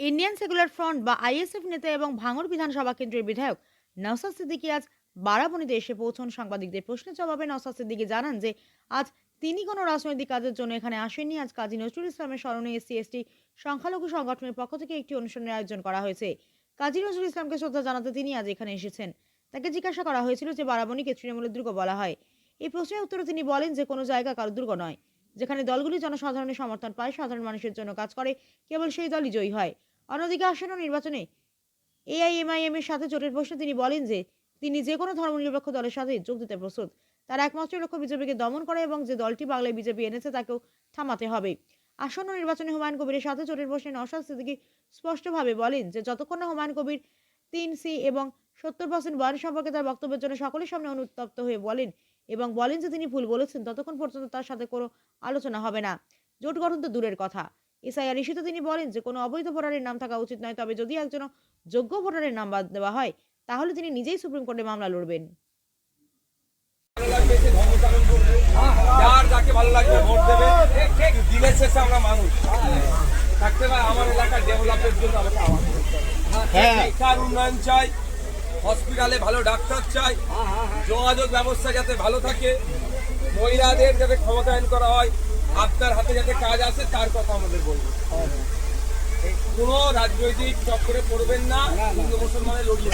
Indian secular front বা ISF নেতা এবং ভাঙড় বিধানসভা কেন্দ্রের বিধায়ক নওসাদ সিদ্দিকী আজ বারাবণীতে এসে পৌঁছন। সাংবাদিকদের প্রশ্নের জবাবে নওসাদ সিদ্দিকী জানান যে, আজ তিনি কোনো রাজনৈতিক কাজের জন্য এখানে আসেননি। আজ কাজী নজরুল ইসলামের স্মরণে এসসি, এসটি সংখ্যালঘু সংগঠনের পক্ষ থেকে একটি অনুষ্ঠানের আয়োজন করা হয়েছে। কাজী নজরুল ইসলামকে শ্রদ্ধা জানাতে তিনি আজ এখানে এসেছেন। তাকে জিজ্ঞাসা করা হয়েছিল যে, বারাবণীকে তৃণমূলের দুর্গ বলা হয়। এই প্রশ্নের উত্তরে তিনি বলেন যে, কোনো জায়গা কারও দুর্গ নয়। যেখানে দলগুলি জনসাধারণের সমর্থন পায়, সাধারণ মানুষের জন্য কাজ করে, কেবল সেই দলই জয়ী হয়। অন্যদিকে আসন্ন নির্বাচনে এআইএমআইএম এর সাথে জোটের প্রশ্নে তিনি বলেন যে, তিনি যে কোনো ধর্মনিরপেক্ষ দলের সাথে যোগ দিতে প্রস্তুত। তার একমাত্র লক্ষ্য বিজেপিকে দমন করা এবং যে দলটি বাংলায় বিজেপি এনেছে তাকেও থামাতে হবে। আসন্ন নির্বাচনে হুমায়ুন কবিরের সাথে জোটের প্রশ্নে নওশাদ সিদ্দিকী স্পষ্টভাবে বলেন যে, যতক্ষণ না হুমায়ুন কবির তিন সি এবং সত্তর পার্সেন্ট বয়স সম্পর্কে তার বক্তব্যের জন্য সকলের সামনে অনুতপ্ত হয়ে বলেন এবং বলেন যে তিনি ভুল বলেছেন ততক্ষণ পর্যন্ত তার সাথে কোনো আলোচনা হবে না। জোট গঠন তো দূরের কথা। এসআইআর ইস্যুতে তিনি বলেন যে কোনো অবৈধ ভোটারের নাম থাকা উচিত নয় তবে যদি একজন যোগ্য ভোটারের নাম বাদ দেওয়া হয় তাহলে তিনি নিজেই সুপ্রিম কোর্টে মামলা লড়বেন। যার যাকে ভালো লাগবে ভোট দেবে দিনের শেষে আমরা মানুষ। থাকতে পারে আমার এলাকার ডেভেলপের জন্য আমাকে আওয়াজ করতে হবে। শিক্ষার উন্নয়ন চাই। হসপিটালে ভালো ডাক্তার চাই। যোগাযোগ ব্যবস্থা যাতে ভালো থাকে। মহিলাদের যাতে ক্ষমতায়ন করা হয় আপনার হাতে যাতে কাজ আসে তার কথা আমাদের বলব। কোনো রাজনৈতিক চক্করে পড়বেন না হিন্দু মুসলমানের লড়িয়ে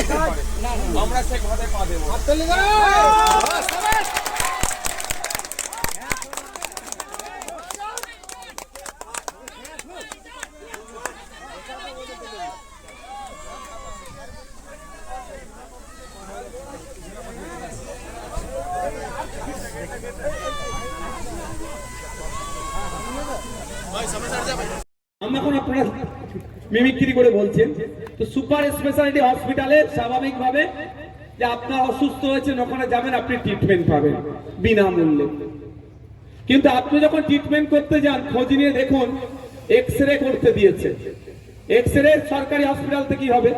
আমরা সে ঘরে পা দেবো। মিমিক্রি করে বলছেন তো সুপার স্পেশালিটি হসপিটালে স্বাভাবিকভাবে যে আপনার অসুস্থ হয়েছেন, ওখানে যাবেন, আপনি ট্রিটমেন্ট পাবেন বিনামূল্যে। কিন্তু আপনি যখন ট্রিটমেন্ট করতে যান, খোঁজ নিয়ে দেখুন এক্স রে করতে দিয়েছে। এক্স রে সরকারি হসপিটাল থেকে হবে।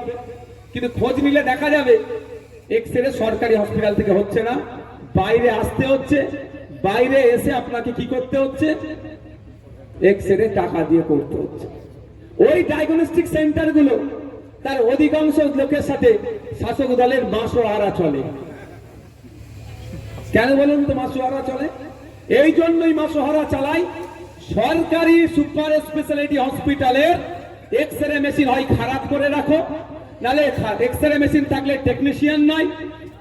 কিন্তু খোঁজ নিলে দেখা যাবে এক্স রে সরকারি হসপিটাল থেকে হচ্ছে না। বাইরে আসতে হচ্ছে, বাইরে এসে আপনাকে কি করতে হচ্ছে? এক্স রে টাকা দিয়ে করতে হচ্ছে। ওই ডায়াগনস্টিক সেন্টারগুলো তার অধিকাংশ লোকের সাথে শাসক দলের মাসোয়ারা চলে। কেন বলুন তো মাসোহারা চলে? এই জন্যই মাসোহারা চালাই সরকারি সুপার স্পেশালিটি হসপিটালের এক্স রে মেশিন হয়, খারাপ করে রাখো। নালে এক্স রে মেশিন থাকলে টেকনিশিয়ান নাই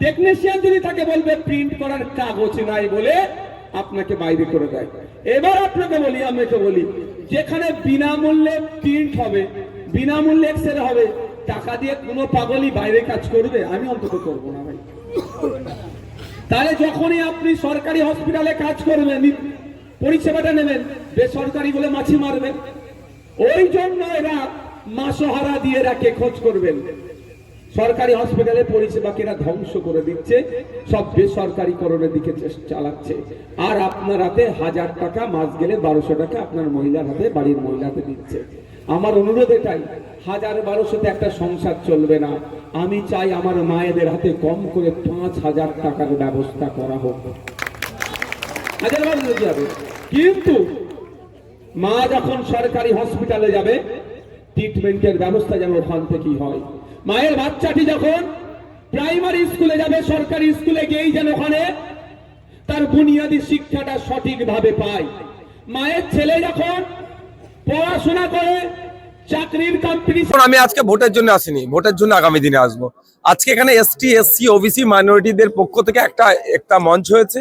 টেকনিশিয়ান যদি তাকে বলবে প্রিন্ট করার কাগজ নাই বলে আপনাকে বাইরে করে দেয়। এবার আপনাকে বলি আমাকে বলি, যেখানে বিনামূল্যে প্রিন্ট হবে, বিনামূল্যে এক্স হবে, টাকা দিয়ে কোনো পাগলই বাইরে কাজ করবে? আমি অন্তত করব না ভাই। তাহলে যখনই আপনি সরকারি হসপিটালে কাজ করবেন, পরিষেবাটা নেবেন, বেসরকারি বলে মাছি মারবেন, ওই জন্য এরা মাসোহারা দিয়ে রাখে খোঁজ করবেন। সরকারি হসপিটালে পরিষেবাকে এরা ধ্বংস করে দিচ্ছে, সব বেসরকারিকরণের দিকে চালাচ্ছে। আর আপনার হাতে হাজার টাকা, মাস গেলে বারোশো টাকা আপনার মহিলার হাতে, বাড়ির মহিলাতে দিচ্ছে। আমার অনুরোধ এটাই, হাজার বারোশোতে একটা সংসার চলবে না। আমি চাই আমার মায়েদের হাতে কম করে পাঁচ হাজার টাকার ব্যবস্থা করা হোক। হাজার বারোশো যাবে কিন্তু মা যখন সরকারি হসপিটালে যাবে ট্রিটমেন্টের ব্যবস্থা যেন ওখান থেকেই হয়। মায়ের বাচ্চাটি যখন প্রাইমারি স্কুলে যাবে, সরকারি স্কুলে গিয়েই যেন ওখানে তার বুনিয়াদী শিক্ষাটা সঠিকভাবে পায়। মায়ের ছেলে যখন পড়াশোনা করে আমি আজকে ভোটের জন্য আসিনি। ভোটের জন্য আগামী দিনে আসব। আজকে এখানে এসটি, এসসি, ওবিসি মাইনরিটিদের পক্ষ থেকে একটা একটা মঞ্চ হয়েছে।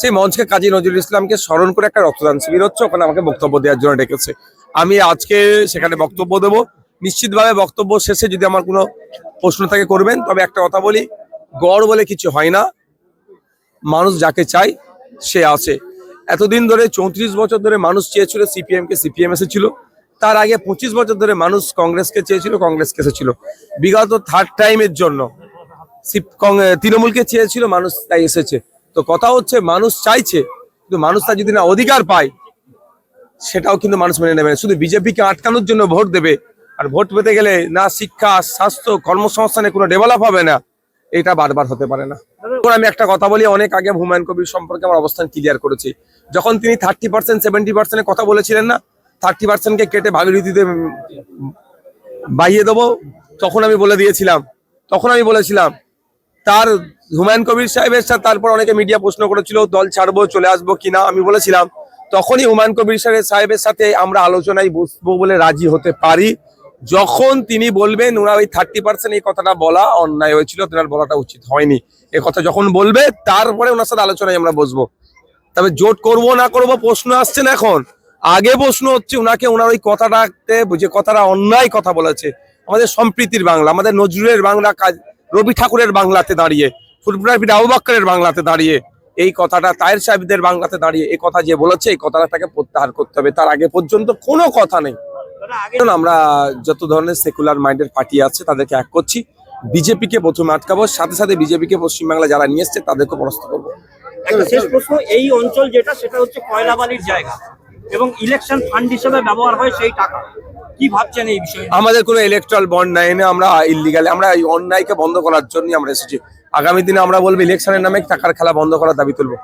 সেই মঞ্চকে কাজী নজরুল ইসলামকে স্মরণ করে একটা রক্তদান শিবির হচ্ছে। ওখানে আমাকে বক্তব্য দেওয়ার জন্য ডেকেছে। আমি আজকে সেখানে বক্তব্য দেবো। নিশ্চিতভাবে বক্তব্য শেষে যদি আমার কোনো প্রশ্ন থাকে করবেন, তবে একটা কথা বলি, গড় বলে কিছু হয় না। মানুষ যাকে চায়, সে আছে। এতদিন ধরে চৌত্রিশ বছর ধরে মানুষ চেয়েছিল সিপিএম কে সিপিএম এসেছিল তার আগে পঁচিশ বছর ধরে মানুষ কংগ্রেসকে চেয়েছিল কংগ্রেসকে এসেছিল। বিগত থার্ড টাইমের জন্য তৃণমূলকে চেয়েছিল, মানুষ তাই এসেছে। তো কথা হচ্ছে, মানুষ চাইছে, কিন্তু মানুষ তার যদি না অধিকার পায়, সেটাও কিন্তু মানুষ মেনে নেবে শুধু বিজেপিকে আটকানোর জন্য ভোট দেবে আর ভোট পেতে গেলে না শিক্ষা, স্বাস্থ্য, কর্মসংস্থানে কোনো ডেভেলপ হবে না, এটা বারবার হতে পারে না। আমি একটা কথা বলি, অনেক আগে হুমায়ুন কবির সম্পর্কে আমার অবস্থান ক্লিয়ার করেছি। যখন তিনি থার্টি পার্সেন্ট সেভেন্টি পার্সেন্টের কথা বলেছিলেন না থার্টি পার্সেন্টকে কেটে ভাগীরথীতে বাইয়ে দেবো, তখন আমি বলে দিয়েছিলাম, তখন আমি বলেছিলাম, তার হুমায়ুন কবির সাহেবের সাথে তারপর অনেকে মিডিয়া প্রশ্ন করেছিল, দল ছাড়বো, চলে আসব কিনা? আমি বলেছিলাম, তখনই হুমায়ুন কবির সাহেব- সাহেবের সাথে আমরা আলোচনায় বসবো বলে রাজি হতে পারি। যখন তিনি বলবেন, ওনার ওই থার্টি পার্সেন্ট এই কথাটা বলা অন্যায় হয়েছিল তেনার বলাটা উচিত হয়নি। এ কথা যখন বলবে, তারপরে ওনার সাথে আলোচনায় আমরা বসবো। তবে জোট করব না করব প্রশ্ন আসছে না এখন। আগে প্রশ্ন হচ্ছে, ওনাকে ওনার ওই কথাটাতে, যে কথাটা অন্যায় কথা বলেছে, আমাদের সম্প্রীতির বাংলা, আমাদের নজরুলের বাংলা কাজ, রবি ঠাকুরের বাংলাতে দাঁড়িয়ে পিঠা আবুবাক্করের বাংলাতে দাঁড়িয়ে, এই কথাটা, তায়ের সাহেবদের বাংলাতে দাঁড়িয়ে এই কথা যে বলেছে, এই কথাটা তাকে প্রত্যাহার করতে হবে। তার আগে পর্যন্ত কোনো কথা নেই। আমরা যত ধরনের সেকুলার মাইন্ডের পার্টি আছে তাদেরকে এক করছি। বিজেপিকে প্রথমে আটকাবো সাথে সাথে বিজেপি বিজেপিকে পশ্চিমবাংলা যারা নিয়ে এসছে তাদেরকে পরাস্ত করব। শেষ প্রশ্ন এই অঞ্চল যেটা সেটা হচ্ছে কয়লাবালির জায়গা এবং ইলেকশন ফান্ড হিসেবে ব্যবহার হয় সেই টাকা। কি ভাবছেন এই বিষয়ে? আমাদের কোনো ইলেকট্রাল বন্ড নাই এনে আমরা ইলিগাল আমরা এই অন্যায়কে বন্ধ করার জন্য আমরা এসেছি। আগামী দিনে আমরা বলব ইলেকশনের নামে টাকার খেলা বন্ধ করার দাবি তুলবো।